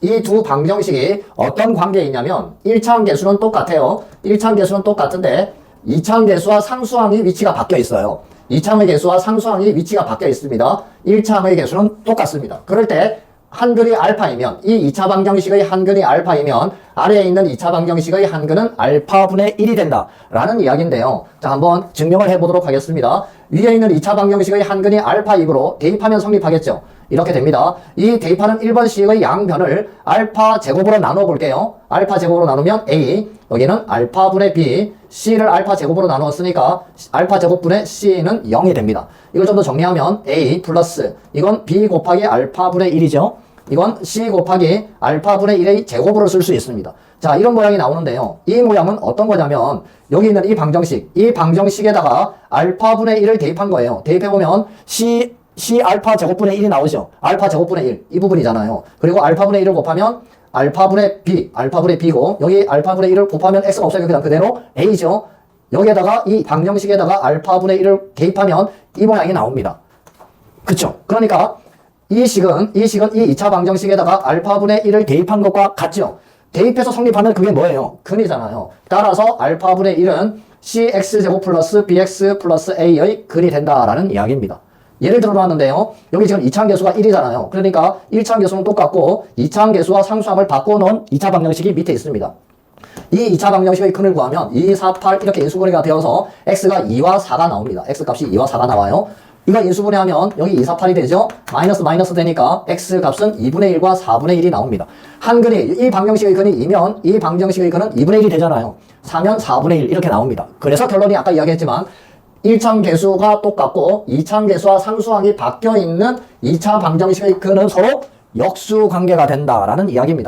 이 두 방정식이 어떤 관계에 있냐면 1차원 계수는 똑같아요. 1차원 계수는 똑같은데 2차원 계수와 상수항의 위치가 바뀌어 있어요. 2차원의 계수와 상수항의 위치가 바뀌어 있습니다. 1차원의 계수는 똑같습니다. 그럴 때 한근이 알파이면 이 2차 방정식의 한근이 알파이면 아래에 있는 2차 방정식의 한근은 알파분의 1이 된다 라는 이야기인데요. 자 한번 증명을 해보도록 하겠습니다. 위에 있는 2차 방정식의 한근이 알파이므로 대입하면 성립하겠죠. 이렇게 됩니다. 이 대입하는 1번 식의 양변을 알파 제곱으로 나눠 볼게요. 알파 제곱으로 나누면 A, 여기는 알파분의 B, C를 알파 제곱으로 나누었으니까 알파 제곱분의 C는 0이 됩니다. 이걸 좀 더 정리하면 A 플러스 이건 B 곱하기 알파분의 1이죠. 이건 C 곱하기 알파분의 1의 제곱으로 쓸 수 있습니다. 자, 이런 모양이 나오는데요. 이 모양은 어떤 거냐면 여기 있는 이 방정식, 이 방정식에다가 알파분의 1을 대입한 거예요. 대입해보면 C, C 알파 제곱분의 1이 나오죠. 알파 제곱분의 1, 이 부분이잖아요. 그리고 알파분의 1을 곱하면 알파분의 B, 알파분의 B고 여기 알파분의 1을 곱하면 X가 없어요. 그냥 그대로 A죠. 여기에다가 이 방정식에다가 알파분의 1을 대입하면 이 모양이 나옵니다. 그쵸? 그러니까 이 식은 이 식은 이 2차 방정식에다가 알파분의 1을 대입한 것과 같죠? 대입해서 성립하면 그게 뭐예요? 근이잖아요. 따라서 알파분의 1은 cx제곱 플러스 bx 플러스 a의 근이 된다라는 이야기입니다. 예를 들어봤는데요. 여기 지금 2차항 계수가 1이잖아요. 그러니까 1차항 계수는 똑같고 2차항 계수와 상수함을 바꿔놓은 2차 방정식이 밑에 있습니다. 이 2차 방정식의 근을 구하면 2, 4, 8 이렇게 인수분해가 되어서 x가 2와 4가 나옵니다. x 값이 2와 4가 나와요. 이거 인수분해 하면 여기 2, 4, 8이 되죠? 마이너스 마이너스 되니까 x 값은 2분의 1과 4분의 1이 나옵니다. 한 근이 이 방정식의 근이 2면 이 방정식의 근은 2분의 1이 되잖아요. 4면 4분의 1 이렇게 나옵니다. 그래서 결론이 아까 이야기했지만 1차항 계수가 똑같고 2차항 계수와 상수항이 바뀌어 있는 2차 방정식의 근은 서로 역수 관계가 된다라는 이야기입니다.